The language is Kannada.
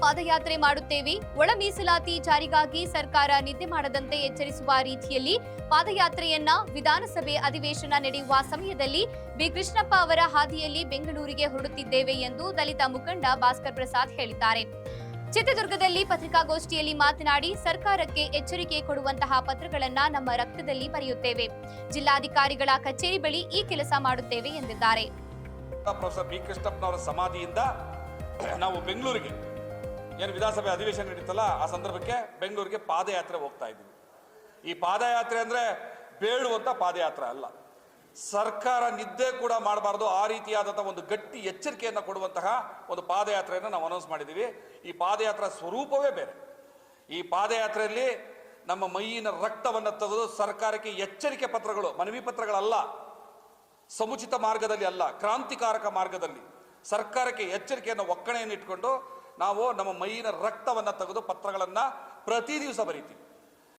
ಪಾದಯಾತ್ರೆ ಮಾಡುತ್ತೇವೆ. ಒಳ ಮೀಸಲಾತಿ ಜಾರಿಗಾಗಿ ಸರ್ಕಾರ ನಿದ್ದೆ ಮಾಡದಂತೆ ಎಚ್ಚರಿಸುವ ರೀತಿಯಲ್ಲಿ ಪಾದಯಾತ್ರೆಯನ್ನ ವಿಧಾನಸಭೆ ಅಧಿವೇಶನ ನಡೆಯುವ ಸಮಯದಲ್ಲಿ ಬಿ. ಕೃಷ್ಣಪ್ಪ ಅವರ ಹಾದಿಯಲ್ಲಿ ಬೆಂಗಳೂರಿಗೆ ಹೊರಡುತ್ತಿದ್ದೇವೆ ಎಂದು ದಲಿತ ಮುಖಂಡ ಭಾಸ್ಕರ್ ಪ್ರಸಾದ್ ಹೇಳಿದ್ದಾರೆ. ಚಿತ್ರದುರ್ಗದಲ್ಲಿ ಪತ್ರಿಕಾಗೋಷ್ಠಿಯಲ್ಲಿ ಮಾತನಾಡಿ ಸರ್ಕಾರಕ್ಕೆ ಎಚ್ಚರಿಕೆ ಕೊಡುವಂತಹ ಪತ್ರಗಳನ್ನ ನಮ್ಮ ರಕ್ತದಲ್ಲಿ ಬರೆಯುತ್ತೇವೆ. ಜಿಲ್ಲಾಧಿಕಾರಿಗಳ ಕಚೇರಿ ಬಳಿ ಈ ಕೆಲಸ ಮಾಡುತ್ತೇವೆ ಎಂದಿದ್ದಾರೆ. Professor B. ಕೃಷ್ಣಪ್ಪನವರ ಸಮಾಧಿಯಿಂದ ನಾವು ಬೆಂಗಳೂರಿಗೆ. ಏನು ವಿಧಾನಸಭೆ ಅಧಿವೇಶನ ನಡೀತಲ್ಲ, ಆ ಸಂದರ್ಭಕ್ಕೆ ಬೆಂಗಳೂರಿಗೆ ಪಾದಯಾತ್ರೆ ಹೋಗ್ತಾ ಇದ್ದೀವಿ. ಈ ಪಾದಯಾತ್ರೆ ಅಂದರೆ ಬೇಡುವಂಥ ಪಾದಯಾತ್ರೆ ಅಲ್ಲ. ಸರ್ಕಾರ ನಿದ್ದೆ ಕೂಡ ಮಾಡಬಾರ್ದು, ಆ ರೀತಿಯಾದಂಥ ಒಂದು ಗಟ್ಟಿ ಎಚ್ಚರಿಕೆಯನ್ನು ಕೊಡುವಂತಹ ಒಂದು ಪಾದಯಾತ್ರೆಯನ್ನು ನಾವು ಅನೌನ್ಸ್ ಮಾಡಿದ್ದೀವಿ. ಈ ಪಾದಯಾತ್ರೆ ಸ್ವರೂಪವೇ ಬೇರೆ. ಈ ಪಾದಯಾತ್ರೆಯಲ್ಲಿ ನಮ್ಮ ಮೈಯಿನ ರಕ್ತವನ್ನು ತೆಗೆದು ಸರ್ಕಾರಕ್ಕೆ ಎಚ್ಚರಿಕೆ ಪತ್ರಗಳು, ಮನವಿ ಪತ್ರಗಳಲ್ಲ. ಸಮುಚಿತ ಮಾರ್ಗದಲ್ಲಿ ಅಲ್ಲ, ಕ್ರಾಂತಿಕಾರಕ ಮಾರ್ಗದಲ್ಲಿ. ಸರ್ಕಾರಕ್ಕೆ ಎಚ್ಚರಿಕೆಯನ್ನು ಒಕ್ಕಣೆಯನ್ನು ಇಟ್ಕೊಂಡು ನಾವು ನಮ್ಮ ಮೈಯಿನ ರಕ್ತವನ್ನು ತೆಗೆದು ಪತ್ರಗಳನ್ನು ಪ್ರತಿ ದಿವಸ ಬರೀತೀವಿ.